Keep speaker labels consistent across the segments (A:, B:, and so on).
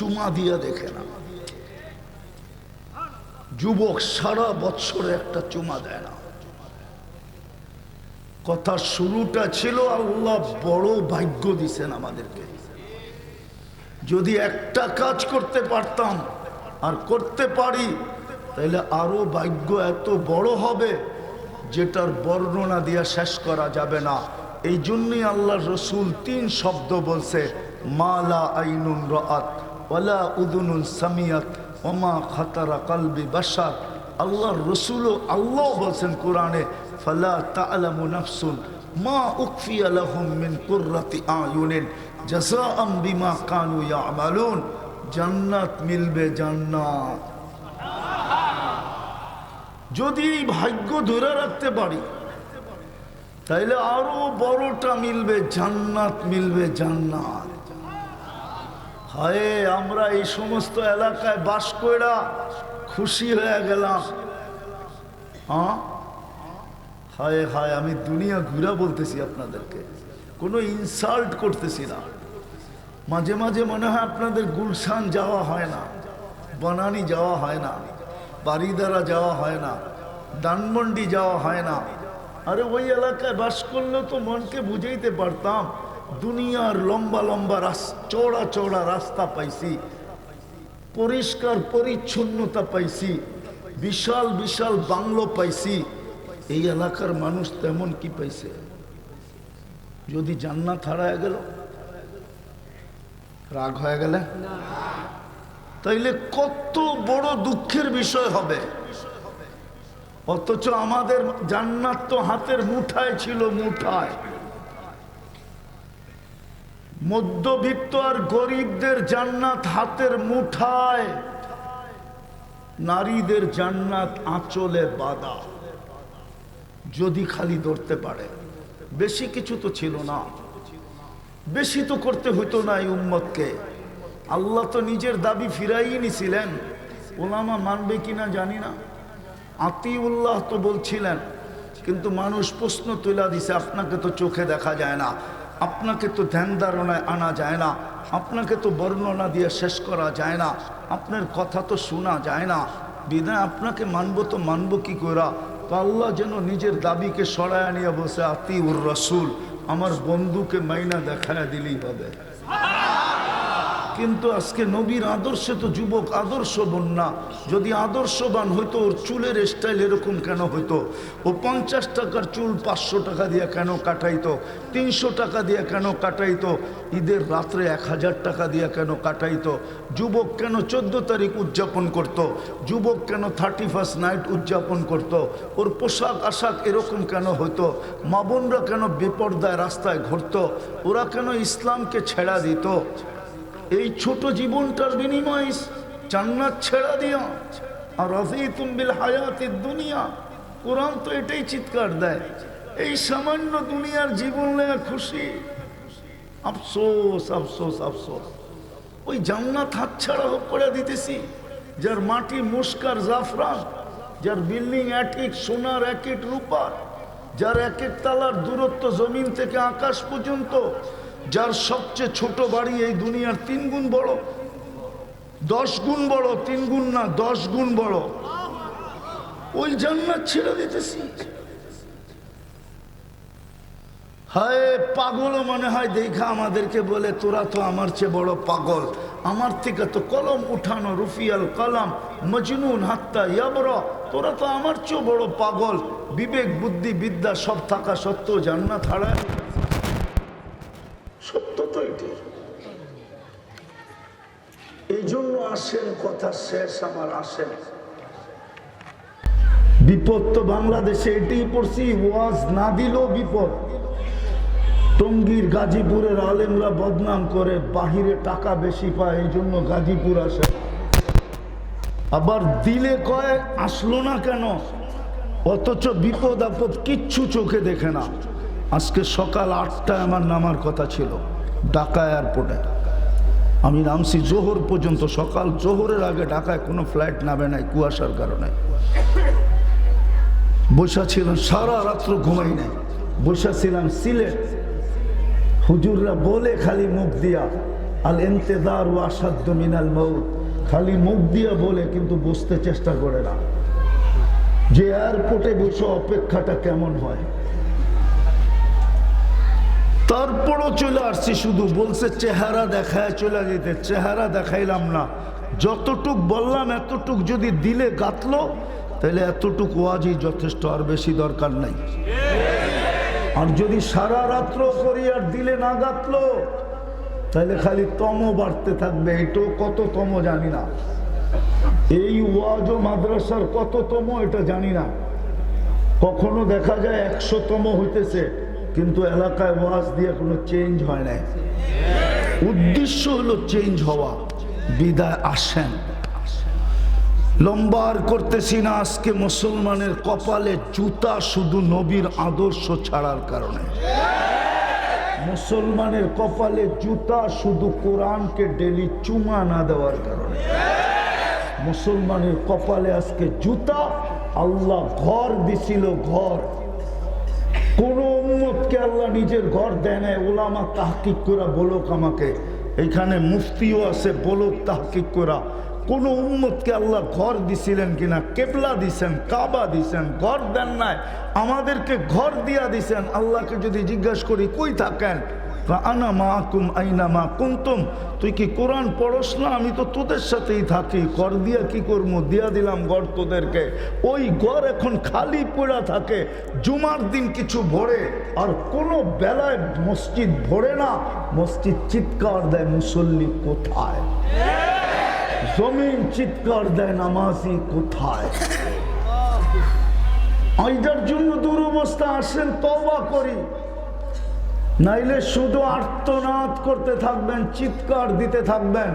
A: চুমা দিয়া দেখে না। যুবক সারা বছরে একটা চুমা দেয় না। কথা শুরুটা ছিল, আল্লাহ বড় ভাগ্য দিছেন আমাদেরকে। যদি একটা কাজ করতে পারতাম আর করতে পারি, তাহলে আরও ভাগ্য এত বড় হবে যেটার বর্ণনা দিয়া শেষ করা যাবে না। এই জন্যই আল্লাহ রসুল তিন শব্দ বলছে, মালা আইনুন রাত ওয়ালা উদুনুন সামিয়াত ওমা খাতারা কালবি বাসার আল্লাহর রসুলও আল্লাহ বলছেন কোরআনে, ফালা তা'লামু নাফসুন মা উকফিয়া লাহুম মিন কুররাতি আয়ুনিন, জাযাআম বিমা কানু ইয়ামালুন। জান্নাত মিলবে জান্নাত। যদি ভাগ্য ধরে রাখতে পারি, তাইলে আরও বড়টা মিলবে জান্নাত মিলবে জান্নাত। হায়, আমরা এই সমস্ত এলাকায় বাস কইরা খুশি হয়ে গেলাম। হ্যাঁ হায় হায়, আমি দুনিয়া ঘুরা বলতেছি আপনাদেরকে। কোনো ইনসাল্ট করতেছি না। মাঝে মাঝে মনে হয় আপনাদের গুলশান যাওয়া হয় না, বনানি যাওয়া হয় না বাড়িদারা যাওয়া হয় না দানমন্ডি যাওয়া হয় না। আরে ওই এলাকায় বাস করলে তো মনকে বুঝাইতে পারতাম। দুনিয়ার লম্বা লম্বা রাস চওড়া চওড়া রাস্তা পাইছি। পরিষ্কার পরিচ্ছন্নতা পাইছি। বিশাল বিশাল বাংলো পাইছি। এই এলাকার মানুষ তেমন কি পাইছে? যদি জান্নাত হারায় গেল? রাগ হয়ে গেলে? তাইলে কত বড় দুঃখের বিষয় হবে। অথচ আমাদের জান্নাত তো হাতের মুঠায় ছিল, মুঠায়। মধ্যবিত্ত আর গরিবদের জান্নাত হাতের মুঠায়। নারীদের জান্নাত আঁচলে বাদা যদি খালি ধরতে পারে, বেশি কিছু তো ছিল না। বেশি তো করতে হইতো না এই উম্মতকে। আল্লাহ তো নিজের দাবি ফিরাই নিছিলেন। ওলামা মানবে কিনা জানি না। আতিউল্লাহ তো বলছিলেন, কিন্তু মানুষ প্রশ্ন তুলা দিছে, আপনাকে তো চোখে দেখা যায় না। আপনাকে তো ধ্যান ধারণায় আনা যায় না, আপনাকে তো বর্ণনা দিয়ে শেষ করা যায় না, আপনার কথা তো শোনা যায় না। বিদায় আপনাকে মানবো তো মানবো কি করা তো আল্লাহ যেন নিজের দাবিকে সরায় নিয়ে বসে আতি উর রসুল, আমার বন্ধুকে মাইনা দেখায় দিলেই হবে। কিন্তু আজকে নবীর আদর্শে তো যুবক আদর্শবান না যদি আদর্শবান হইতো, ওর চুলের স্টাইল এরকম কেন হইতো? ও পঞ্চাশ টাকার চুল পাঁচশো টাকা দিয়ে কেন কাটাইতো? তিনশো টাকা দিয়ে কেন কাটাইতো? ঈদের রাত্রে এক হাজার টাকা দিয়ে কেন কাটাইতো? যুবক কেন চোদ্দ তারিখ উদযাপন করত। যুবক কেন থার্টি ফার্স্ট নাইট উদযাপন করত। ওর পোশাক আশাক এরকম কেন হইতো? মা বোনরা কেন বেপর্দায় রাস্তায় ঘুরত? ওরা কেন ইসলামকে ছেড়া দিত? এই ছোট জীবনটার বিনিময় জান্নাত ছেড়া দিয়া আর রাজিতুম বিল হায়াতের দুনিয়া। কোরআন তো এটাই চিৎকার দেয়। এই সামান্য দুনিয়ার জীবন লেগে খুশি। আফসোস আফসোস আফসোস। ওই জান্নাত হাত হাতছাড়া করে দিতেছি, যার মাটি মুস্কার জাফরান, যার বিল্ডিং এক এক সোনার এক এক রূপার, যার এক এক তালার দূরত্ব জমিন থেকে আকাশ পর্যন্ত যার সবচেয়ে ছোট বাড়ি এই দুনিয়ার তিন গুণ বড়। দশ গুণ বড়, তিন গুণ না, দশ গুণ বড়। ওই জান্নাত ছেড়ে দিতেছি। হায় পাগলও মনে হয়, দেখা আমাদেরকে বলে, তোরা তো আমার চেয়ে বড় পাগল। আমার থেকে তো কলম উঠানো, রুফিয়াল কলাম, মজনুন হাত্তা ইয়াবর। তোরা তো আমার চেয়েও বড় পাগল। বিবেক, বুদ্ধি, বিদ্যা সব থাকা সত্ত্বেও জান্নাত হারায় সত্য তো এটি এই জন্য আসেন, কথা শেষ, আমার আসেন। বিপদ তো বাংলাদেশে এটাই পড়ছি, ওয়াজ না দিলেও বিপদ। টঙ্গীর গাজীপুরের আলেমরা বদনাম করে, বাহিরে টাকা বেশি পায় এই জন্য গাজীপুর আসে। আবার দিলে কয়, আসলো না কেন? অথচ বিপদ আপদ কিচ্ছু চোখে দেখে না। আজকে সকাল আটটায় আমার নামার কথা ছিল, ঢাকা এয়ারপোর্টে। আমি নামছি জোহর পর্যন্ত সকাল, জোহরের আগে ঢাকায় কোনো ফ্লাইট নামে নাই কুয়াশার কারণে। বসা ছিলাম, সারা রাত্র ঘুমাই নাই। বসা ছিলাম সিলেট। হুজুররা বলে খালি মুখ দিয়া, আল এন্তেদার ও আসাধ্য মিনাল মৌত। খালি মুখ দিয়া বলে, কিন্তু বুঝতে চেষ্টা করে না। যে এয়ারপোর্টে বসে অপেক্ষাটা কেমন হয়? তারপরও চলে আসছি শুধু। বলছে, চেহারা দেখায় চলে যেতে। চেহারা দেখাইলাম না। যতটুক বললাম, এতটুক যদি দিলে গাতলো তাহলে এতটুক ওয়াজই যথেষ্ট। আর বেশি দরকার নাই। আর যদি সারা রাত্র করি আর দিলে না গাতলো তাহলে খালি তম বাড়তে থাকবে। এটাও কত তম জানি না। এই ওয়াজ ও মাদ্রাসার কত তম, এটা জানি না। কখনো দেখা যায় একশো তম হইতেছে। কিন্তু এলাকায় ওয়াজ দিয়ে কোনো চেঞ্জ হয় নাই। উদ্দেশ্য হলো চেঞ্জ হওয়া, বিদায় আসেন। লম্বার করতেছি না আজকে মুসলমানের কপালে, জুতা শুধু নবীর আদর্শ ছাড়ার কারণে। মুসলমানের কপালে জুতা শুধু কোরআনকে ডেলি চুমা না দেওয়ার কারণে। মুসলমানের কপালে আজকে জুতা, আল্লাহ ঘর দিছিল ঘর। কোন উম্মতকে নিজের ঘর দেয় নাই ওলামা তাহকিক করা বলুক আমাকে। এখানে মুফতিও আছে, বলুক তাহকিক করা কোন উম্মতকে আল্লাহ ঘর দিছিলেন কিনা, কেবলা দিছেন, কাবা দিছেন, ঘর দেন নাই, আমাদেরকে ঘর দিয়া দিছেন। আল্লাহকে যদি জিজ্ঞাসা করি, কই থাকেন? আনা মা কুম আইনা মা কুন্তুম? তুই কি কোরআন পড়স না? আমি তো তোদের সাথেই থাকি। ঘর দিয়া কি করব? দিয়া দিলাম ঘর তোদেরকে। ওই ঘর এখন খালি পড়া থাকে। জুমার দিন কিছু ভরে। আর কোনো বেলায় মসজিদ ভরে না। মসজিদ চিৎকার দেয় মুসল্লি কোথায়? জমিন চিৎকার দেয় নামাজি কোথায়? এইটার জন্য দুরবস্থা আসেন তবা করি। নাইলে শুধু আর্তনাদ করতে থাকবেন, চিৎকার দিতে থাকবেন।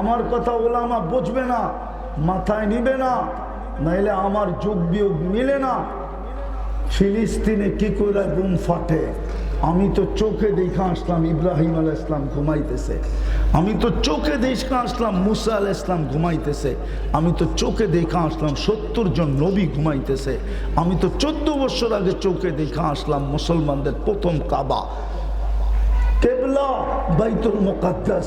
A: আমার কথা ওলামা বুঝবে না, মাথায় নিবে না, নাইলে আমার যোগ বিয়োগ মিলে না। ফিলিস্তিনে কি করে বুম ফাটে? আমি তো চোখে দেখা আসলাম, ইব্রাহিম আল ইসলাম ঘুমাইতেছে। আমি তো চোখে দেখা আসলাম, মুসা আল ইসলাম ঘুমাইতেছে। আমি তো চোখে দেখা আসলাম, সত্তর জন নবী ঘুমাইতেছে। আমি তো চোদ্দ বছর আগে চোখে দেখা আসলাম, মুসলমানদের প্রথম কাবা। কেবলা বাইতুল মোকাদ্দাস।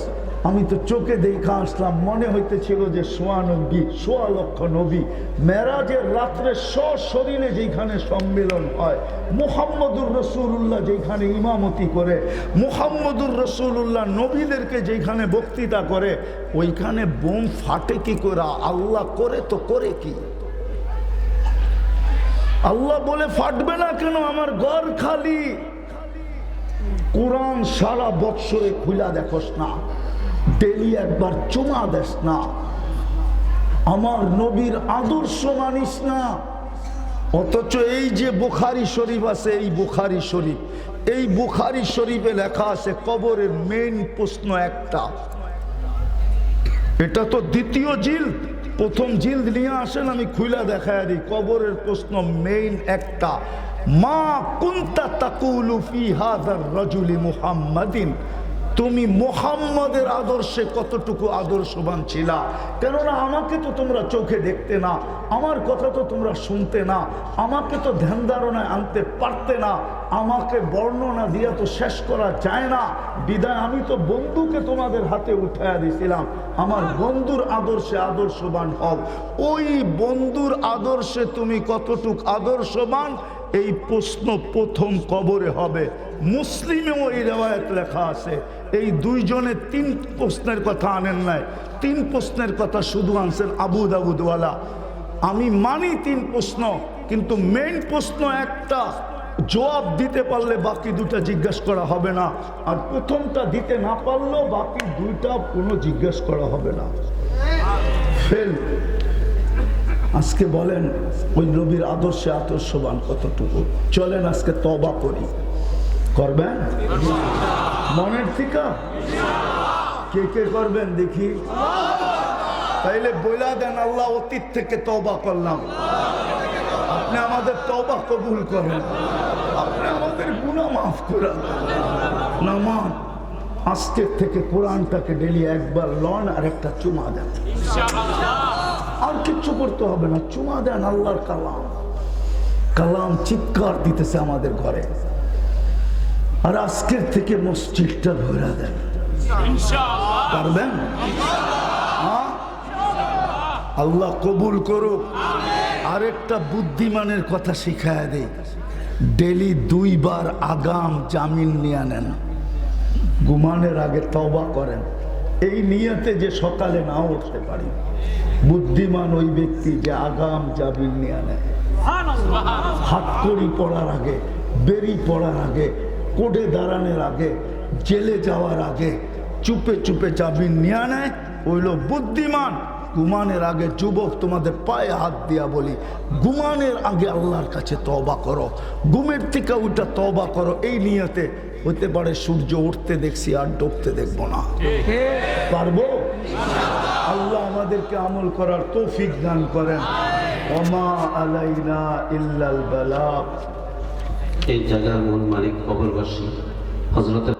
A: আমি তো চোখে দেখা আসলাম, মনে হইতেছিল যে সোয়া নবী, সোয়া লক্ষ নবী। মেরাজের রাত্রে সশরীরে যেখানে সম্মেলন হয়, মুহাম্মদুর রসুল্লাহ যেখানে ইমামতি করে, মুহাম্মদুর রসুল্লাহ নবীদেরকে যেখানে বক্তৃতা করে, ওইখানে বোম ফাটে কি করে? আল্লাহ করে তো করে কি? আল্লাহ বলে, ফাটবে না কেন? আমার ঘর খালি। কোরআন সারা বৎসরে খুলা দেখোস না। ডেলি একবার চুমা দেস না। আমার নবীর আদর্শ মানিস না। অথচ এই যে বুখারি শরীফ আছে, এই বুখারি শরীফ। এই বুখারি শরীফে লেখা আছে, কবরের মেইন প্রশ্ন একটা। এটা তো দ্বিতীয় জিল প্রথম জিল্দ নিয়ে আসেন, আমি খুইলা দেখায় দিই। কবরের প্রশ্ন মেইন একটা। মা কুন্তা তাকুলু ফি হাদার রাজুলি মুহাম্মাদিন। তুমি মোহাম্মদের আদর্শে কতটুকু আদর্শবান ছিলা? কেননা আমাকে তো তোমরা চোখে দেখতে না, আমার কথা তো তোমরা শুনতে না, আমাকে তো ধ্যান ধারণায় আনতে পারতে না, আমাকে বর্ণনা দিয়ে তো শেষ করা যায় না। বিদায়, আমি তো বন্ধুকে তোমাদের হাতে উঠাইয়া দিছিলাম। আমার বন্ধুর আদর্শে আদর্শবান হও। ওই বন্ধুর আদর্শে তুমি কতটুক আদর্শবান এই প্রশ্ন প্রথম কবরে হবে। মুসলিমেও এই রেওয়ায়ত লেখা আছে। এই দুইজনে তিন প্রশ্নের কথা আনেন নাই। তিন প্রশ্নের কথা শুধু আনছেন আবু দাবুদওয়ালা আমি মানি তিন প্রশ্ন, কিন্তু মেইন প্রশ্ন একটা, জবাব দিতে পারলে বাকি দুটা জিজ্ঞেস করা হবে না। আর প্রথমটা দিতে না পারলেও বাকি দুইটা কোনো জিজ্ঞেস করা হবে না। ফেল। আজকে বলেন, ওই নবীর আদর্শে, আদর্শবান কতটুকু? চলেন আজকে তবা করি। করবেন? মনের থেকে? কে কে করবেন দেখি। তাইলে বইলা দেন, আল্লাহ অতীত থেকে তবা করলাম। আপনি আমাদের তবা কবুল করেন। আপনি আমাদের গুণা মাফ করেন। নামান আজকের থেকে কোরআনটাকে ডেলি একবার লন আর একটা চুমা দেন। আর কিচ্ছু করতে হবে না। চুমা দেন আল্লাহর কালাম। কালাম চিৎকার দিতেছে আমাদের ঘরে। আর আজকের থেকে মসজিদটা ভরা দেন। পারবেন? হ্যাঁ? আল্লাহ কবুল করুক। আরেকটা বুদ্ধিমানের কথা শিখায় দেই। ডেলি দুইবার আগাম জামিন নিয়ে নেন। ঘুমানের আগে তবা করেন। এই নিয়তে যে সকালে না উঠতে পারি। বুদ্ধিমান ওই ব্যক্তি যে আগাম জামিন নিয়ে নেয় হাত কড়ি পড়ার আগে, বেরি পড়ার আগে, কোডে দাঁড়ানোর আগে, জেলে যাওয়ার আগে, চুপে চুপে জামিন নিয়ে নেয় ওইল বুদ্ধিমান। ঘুমানের আগে যুবক তোমাদের পায়ে হাত দিয়া বলি ঘুমানের আগে আল্লাহর কাছে তবা করো। ঘুমের থেকে ওইটা তবা করো। এই নিয়তে হতে পারে সূর্য উঠতে দেখছি আর ডুবতে দেখব না। পারব? আল্লাহ আমাদেরকে আমল করার তৌফিক দান করেন। অমা আলাইনা ইল্লাল বালা।
B: এই জায়গার মূল মালিক কবরবাসী হজরতের